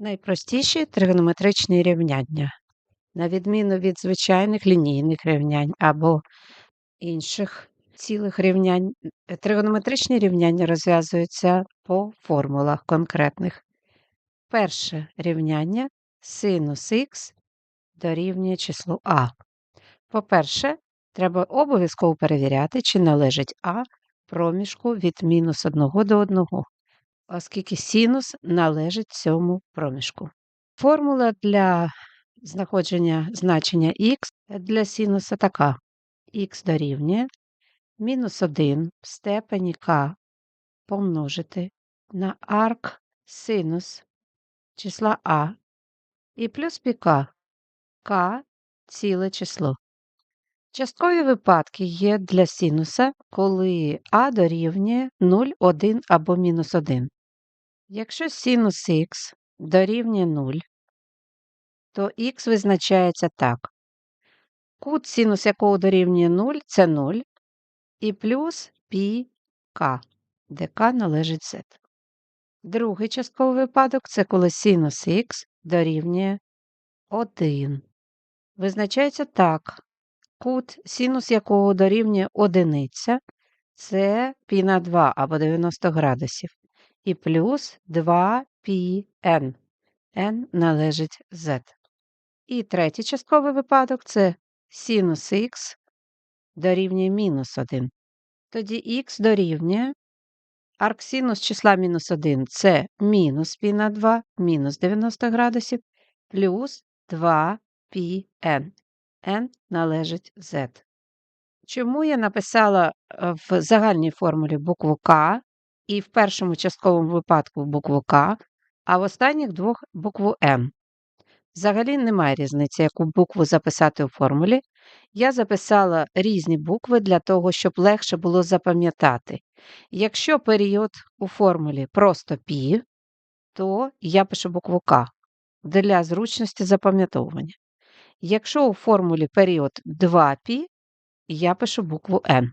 Найпростіші тригонометричні рівняння. На відміну від звичайних лінійних рівнянь або інших цілих рівнянь, е, тригонометричні рівняння розв'язуються по формулах конкретних. Перше рівняння синус х дорівнює числу а. По-перше, треба обов'язково перевіряти, чи належить а проміжку від мінус 1 до 1 оскільки синус належить цьому проміжку. Формула для знаходження значення х для синуса така: х дорівнює мінус 1 в степені k помножити на арк синус числа а і плюс піка k ціле число. Часткові випадки є для синуса, коли а дорівнює 0, 1 або мінус 1. Якщо синус х дорівнює 0, то х визначається так. Кут синус якого дорівнює 0 це 0 і плюс пі к, де к належить z. Другий частковий випадок це коли синус х дорівнює 1. Визначається так. Кут, синус якого дорівнює 1, це π на 2 або 90 градусів і плюс 2πn. n належить z. І третій частковий випадок це синус x дорівнює мінус 1. Тоді х дорівнює арксинус числа мінус 1 це мінус пі на 2, мінус 90 градусів, плюс 2πn. n належить z. Чому я написала е, в загальній формулі букву К, і в першому частковому випадку букву К, а в останніх двох букву М. Взагалі немає різниці, яку букву записати у формулі. Я записала різні букви для того, щоб легше було запам'ятати. Якщо період у формулі просто пі, то я пишу букву К для зручності запам'ятовування. Якщо у формулі період 2π, я пишу букву Н.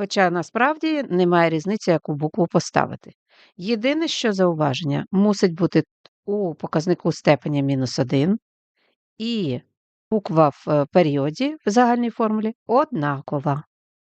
Хоча насправді немає різниці, яку букву поставити. Єдине, що зауваження мусить бути у показнику степеня мінус 1, і буква в е, періоді в загальній формулі однакова.